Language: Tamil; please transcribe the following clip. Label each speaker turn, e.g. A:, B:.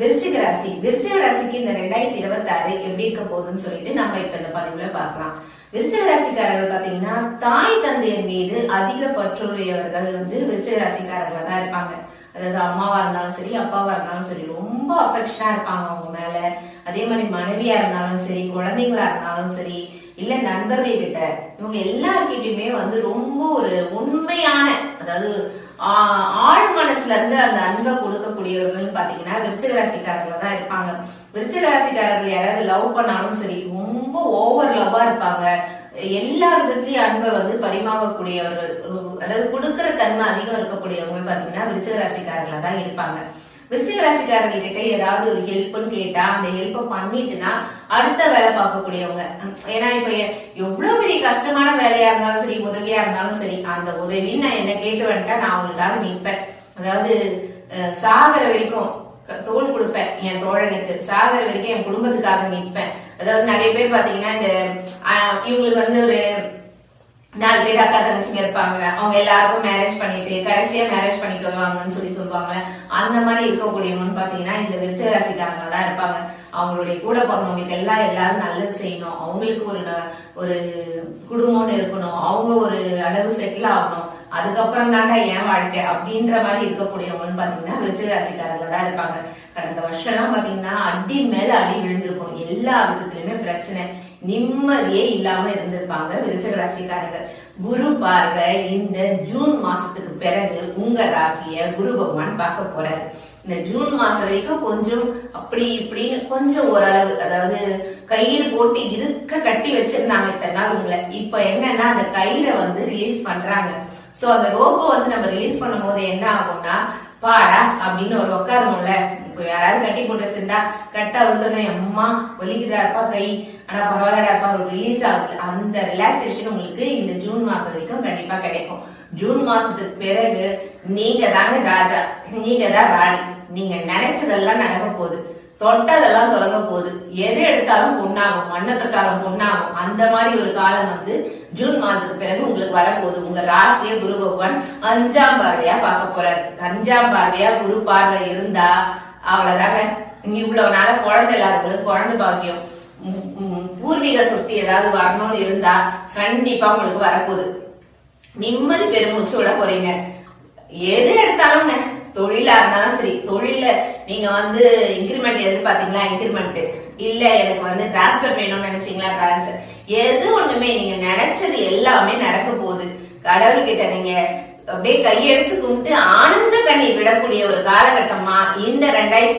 A: விருச்சிக ராசி. விருச்சிக ராசிக்கு இந்த ரெண்டாயிரத்தி இருபத்தி ஆறு எப்படி இருக்க போகுதுன்னு சொல்லிட்டு நம்ம இப்ப இந்த பதிவுல பார்க்கலாம். விருச்சிக ராசிக்காரர்கள் பாத்தீங்கன்னா தாய் தந்தையர் மீது அதிக பற்றுடையவர்கள் வந்து விருச்சிக ராசிக்காரர்களா தான் இருப்பாங்க. அதாவது அம்மாவா இருந்தாலும் சரி அப்பாவா இருந்தாலும் சரி ரொம்ப அஃபெக்ஷனா இருப்பாங்க அவங்க மேல. அதே மாதிரி மனைவியா இருந்தாலும் சரி குழந்தைங்களா இருந்தாலும் சரி இல்ல நண்பர்கள் கிட்ட இவங்க எல்லார்கிட்டயுமே வந்து ரொம்ப ஒரு உண்மையான அதாவது ஆழ் மனசுல இருந்து அந்த அன்பை கொடுக்கக்கூடியவர்கள் பாத்தீங்கன்னா விருச்சிக ராசிக்காரர்கள் தான் இருப்பாங்க. விருச்சிக ராசிக்காரர்கள் யாராவது லவ் பண்ணாலும் சரி ரொம்ப ஓவர் லவ்வா இருப்பாங்க. எல்லா விதத்திலயும் அன்பை வந்து பரிமாறக்கூடியவர்கள் அதாவது கொடுக்கற தன்மை அதிகம் இருக்கக்கூடியவங்க பாத்தீங்கன்னா விருச்சிக ராசிக்காரர்களா தான் இருப்பாங்க. விருச்சிக ராசிக்காரர்கள் கிட்ட ஏதாவது ஒரு ஹெல்ப்னு கேட்டா அந்த ஹெல்ப்பை பண்ணிட்டுனா அடுத்த வேலை பார்க்கக்கூடியவங்க. ஏன்னா இப்ப எவ்வளவு பெரிய கஷ்டமான வேலையா இருந்தாலும் சரி உதவியா இருந்தாலும் சரி அந்த உதவின்னு நான் என்ன கேட்டு வந்துட்டா நான் அவங்களுக்காக நிற்பேன். அதாவது சாகர வரைக்கும் தோல் கொடுப்பேன் என் தோழனுக்கு. சாகர வரைக்கும் என் குடும்பத்துக்காக நிற்பேன். அதாவது நிறைய பேர் பாத்தீங்கன்னா இந்த இவங்களுக்கு வந்து ஒரு நாலு பேர் அக்கா தங்கச்சிங்க இருப்பாங்க. அவங்க எல்லாருக்கும் மேரேஜ் பண்ணிட்டு கடைசியா மேரேஜ் பண்ணிக்குவாங்கன்னு சொல்லி சொல்லுவாங்க. அந்த மாதிரி இருக்கக்கூடியவங்கன்னு பாத்தீங்கன்னா இந்த விருச்ச ராசிக்காரங்க தான் இருப்பாங்க. அவங்களுடைய கூட பிறந்தவங்களுக்கு எல்லாம் எல்லாரும் நல்லது செய்யணும். அவங்களுக்கு ஒரு ஒரு குடும்பம்னு இருக்கணும். அவங்க ஒரு அளவு செட்டில் ஆகணும். அதுக்கப்புறம் தாங்க என் வாழ்க்கை அப்படின்ற மாதிரி இருக்கக்கூடியவங்கன்னு பாத்தீங்கன்னா விருச்ச ராசிக்காரங்க தான் இருப்பாங்க. கடந்த வருஷம் எல்லாம் பாத்தீங்கன்னா அடி மேல அடி விழுந்திருக்கும். எல்லா விதத்துலயுமே பிரச்சனை. நிம்மதியே இல்லாம இருந்திருப்பாங்க விருச்சக ராசிக்காரர்கள் குரு பார்வை இந்த ஜூன் மாசத்துக்கு பிறகு உங்க ராசிய குரு பகவான் பார்க்க போறாரு. இந்த ஜூன் மாசம் வரைக்கும் கொஞ்சம் அப்படி இப்படின்னு கொஞ்சம் ஓரளவு அதாவது கயிறு போட்டு இருக்க கட்டி வச்சிருந்தாங்க இத்தனை நாள் உங்களை. இப்ப என்னன்னா அந்த கயிறை வந்து ரிலீஸ் பண்றாங்க. சோ அந்த ரோப்பை வந்து நம்ம ரிலீஸ் பண்ணும்போது என்ன ஆகும்னா பாடா அப்படின்னு ஒரு உட்காரும்ல யாராவது கட்டி போட்டு வச்சிருந்தா கட்டா வந்தோடனே அம்மா வலிக்குதாப்பா கை. ஆனா பரவாயில்லடாப்பா ஒரு ரிலீஸ் ஆகுது. அந்த ரிலாக்ஸேஷன் உங்களுக்கு இந்த ஜூன் மாசம் வரைக்கும் கண்டிப்பா கிடைக்கும். ஜூன் மாசத்துக்கு பிறகு நீங்க தாங்க ராஜா. நீங்க தான் ராணி. நீங்க நினைச்சதெல்லாம் நடக்க போகுது. தொட்டதெல்லாம் தொடங்க போகுது. எது எடுத்தாலும் பொண்ணாகும் மண்ணை தொட்டாலும் பொண்ணாகும் அந்த மாதிரி ஒரு காலம் வந்து ஜூன் மாதத்துக்கு பிறகு உங்களுக்கு வரப்போகுது. உங்க ராசிய குரு பகவான் அஞ்சாம் பார்வையா பார்க்க போறாரு. அஞ்சாம் பார்வையா குரு பார்வை இருந்தா அவ்வளவுதாங்க. இவ்வளவு நாள குழந்தை இல்லாதவங்களுக்கு குழந்தை பாக்கியம். பூர்வீக சொத்து ஏதாவது வரணும்னு இருந்தா கண்டிப்பா உங்களுக்கு வரப்போகுது. நிம்மதி பெருமூச்சு விட போறீங்க. எது எடுத்தாலும்ங்க தொழிலா இருந்தாலும் சரி தொழில நீங்க வந்து இன்கிரிமெண்ட் எதிர்பார்த்தீங்களா? இன்கிரிமெண்ட் இல்ல எனக்கு வந்து டிரான்ஸ்பர் வேணும்னு நினைச்சீங்களா? டிரான்ஸ்பர் எது ஒண்ணுமே நீங்க நினைச்சது எல்லாமே நடக்க போகுது. கடவுள்கிட்ட நீங்க அப்படியே கையெடுத்து கும்பிட்டு ஆனந்த கண்ணீர் விடக்கூடிய ஒரு காலகட்டமா இந்த ரெண்டாயிரத்தி